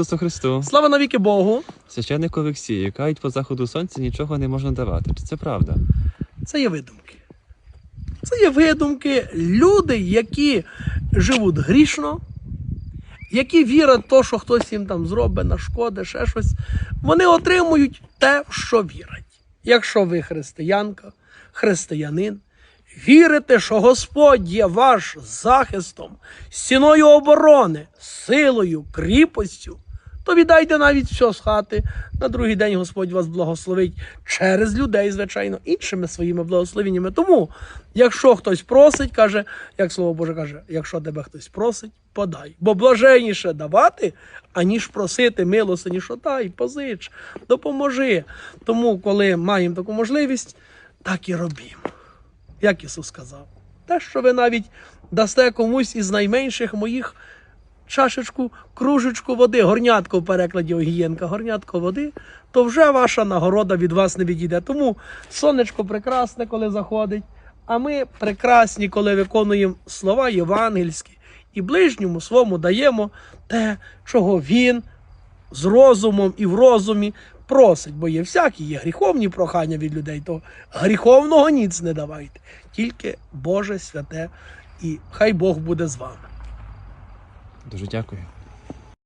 Ісусу Христу, Слава навіки Богу! священник Олексій, кажуть, по заходу сонця нічого не можна давати. Чи це правда? Це є видумки. Це є видумки. Люди, які живуть грішно, які вірять в те, що хтось їм там зробить, нашкоди, ще щось, вони отримують те, в що вірять. Якщо ви християнка, християнин, вірите, що Господь є ваш захистом, стіною оборони, силою, кріпостю, то віддайте навіть все з хати. На другий день Господь вас благословить через людей, звичайно, іншими своїми благословеннями. Тому, якщо хтось просить, каже, як слово Боже каже, якщо тебе хтось просить, подай. Бо блаженніше давати, аніж просити милостині, що дай, позич, допоможи. Тому, коли маємо таку можливість, так і робімо. Як Ісус сказав, те, що ви навіть дасте комусь із найменших моїх чашечку, кружечку води, горнятко в перекладі Огієнка, горнятко води, то вже ваша нагорода від вас не відійде. Тому сонечко прекрасне, коли заходить, а ми прекрасні, коли виконуємо слова євангельські і ближньому своєму даємо те, чого він з розумом і в розумі просить, бо є всякі, є гріховні прохання від людей, то гріховного ніц не давайте, тільки Боже святе, і хай Бог буде з вами. Дуже дякую.